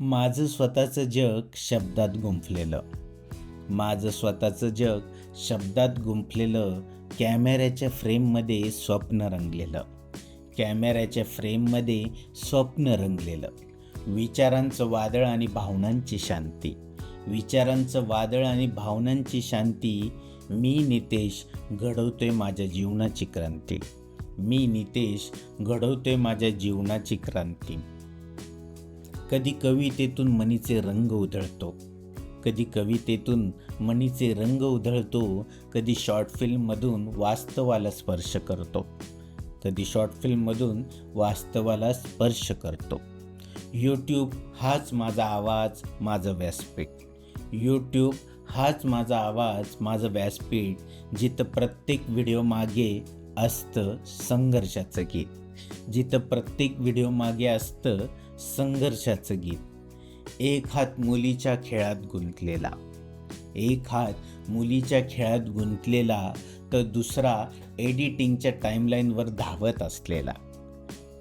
माझं स्वतःचं जग शब्दात गुंफलेलं. माझं स्वतःचं जग शब्दात गुंफलेलं कॅमेऱ्याच्या फ्रेममध्ये स्वप्न रंगलेलं. कॅमेऱ्याच्या फ्रेममध्ये स्वप्न रंगलेलं. विचारांचं वादळ आणि भावनांची शांती. विचारांचं वादळ आणि भावनांची शांती. मी नितेश घडवतोय माझ्या जीवनाची क्रांती. मी नितेश घडवतोय माझ्या जीवनाची क्रांती. कधी कवितेतून मनीचे रंग उधळतो कधी कवितेतून मनीचे रंग उधळतो कधी शॉर्ट फिल्ममधून वास्तवाला स्पर्श करतो कधी शॉर्ट फिल्ममधून वास्तवाला स्पर्श करतो. यूट्यूब हाच माझा आवाज माझं व्यासपीठ. यूट्यूब हाच माझा आवाज माझं व्यासपीठ जिथं प्रत्येक व्हिडिओ मागे असतं संघर्षाचं गीत. जिथं प्रत्येक व्हिडिओ मागे असतं संघर्षाचं गीत. एक हात मुलीच्या खेळात गुंतलेला. एक हात मुलीच्या खेळात गुंतलेला तर दुसरा एडिटिंगच्या टाईमलाईनवर धावत असलेला.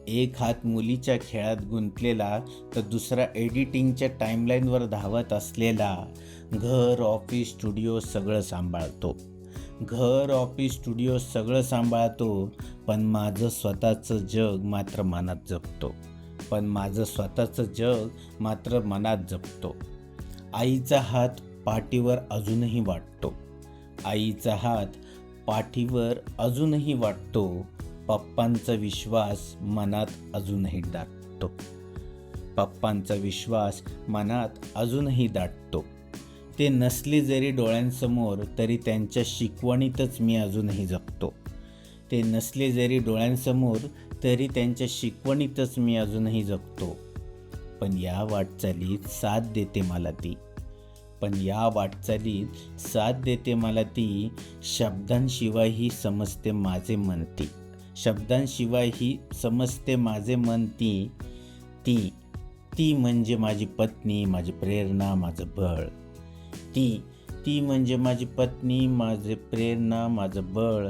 एक हात मुलीच्या खेळात गुंतलेला तर दुसरा एडिटिंगच्या टाईमलाईनवर धावत असलेला. घर ऑफिस स्टुडिओ सगळं सांभाळतो. घर ऑफिस स्टुडिओ सगळं सांभाळतो पण माझं स्वतःचं जग मात्र मनात जपतो. पण माझं स्वतःचं जग मात्र मनात जपतो. आईचा हात पाठीवर अजूनही वाटतो. आईचा हात पाठीवर अजूनही वाटतो. पप्पांचा विश्वास मनात अजूनही दाटतो. पप्पांचा विश्वास मनात अजूनही दाटतो. ते नसले जरी डोळ्यांसमोर तरी त्यांच्या शिकवणीतच मी अजूनही जगतो. ते नसले जरी डोळ्यांसमोर तरी त्यांच्या शिकवणीतच मी अजूनही जगतो. पण या वाटचालीत साथ देते मला ती. पण या वाटचालीत साथ देते मला ती शब्दांशिवाय ही समजते माझे मन ती. शब्दांशिवाय ही समजते माझे मन ती ती ती म्हणजे माझी पत्नी माझी प्रेरणा माझं बळ. ती ती म्हणजे माझी पत्नी माझे प्रेरणा माझं बळ.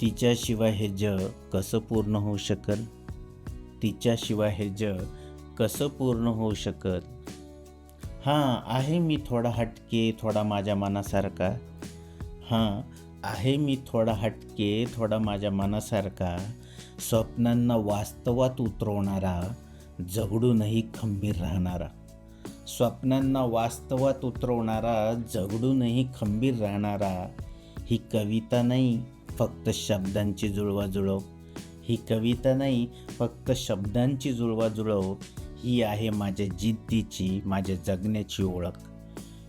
तिच्याशिवाय हे जग कसं पूर्ण होऊ शकल? तिच्याशिवाय हे जग कसं पूर्ण होऊ शकत हां आहे मी थोडा हटके थोडा माझ्या मनासारखा. हां आहे मी थोडा हटके थोडा माझ्या मनासारखा. स्वप्नांना वास्तवात उतरवणारा झगडूनही खंबीर राहणारा. स्वप्नांना वास्तवात उतरवणारा झगडूनही खंबीर राहणारा ही कविता नाही फक्त शब्दांची जुळवाजुळव. ही कविता नाही फक्त शब्दांची जुळवाजुळव. ही आहे माझ्या जिद्दीची माझ्या जगण्याची ओळख.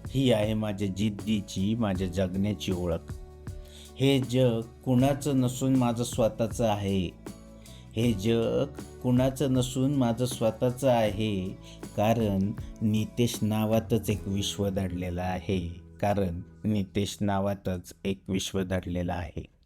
ही आहे माझ्या जिद्दीची माझ्या जगण्याची ओळख. हे जग कुणाचं नसून माझं स्वतःचं आहे. हे जग कुणाचं नसून माझं स्वतःचं आहे. कारण नितेश नावातच एक विश्व दडलेलं आहे. कारण नितेश नावातच एक विश्व दडलेलं आहे.